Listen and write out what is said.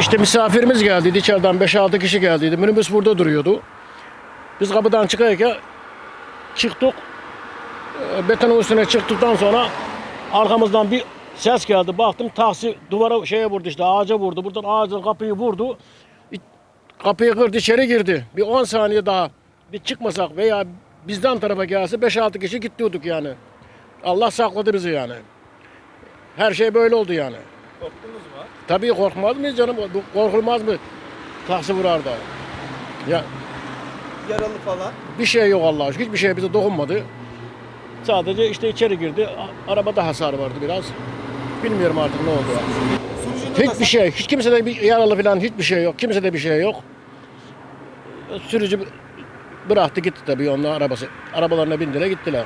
İşte misafirimiz geldiydi içeriden 5-6 kişi geldiydi. Minibüs burada duruyordu. Biz kapıdan çıkarken çıktık. Ee, Betonun üstüne çıktıktan sonra arkamızdan bir ses geldi. Baktım taksi duvara şeye vurdu işte ağaca vurdu. Buradan ağacın kapıyı vurdu. Kapıyı kırdı içeri girdi. Bir 10 saniye daha bir çıkmasak veya bizden tarafa gelse 5-6 kişi gidiyorduk yani. Allah sakladı bizi yani. Her şey böyle oldu yani. Korktunuz mu? Tabii korkmaz mıyız canım? Korkulmaz mı? Taksi vurar da. Ya Yaralı falan. bir şey yok Allah'a şükür. Hiçbir şey bize dokunmadı. Sadece işte içeri girdi. A- Arabada hasar vardı biraz. Bilmiyorum artık ne oldu. Sürücünün Hiçbir şey, hiç kimsede bir yaralı falan hiçbir şey yok. Kimsede bir şey yok. Sürücü bıraktı gitti tabii onunla arabası. Arabalarına bindiler gittiler.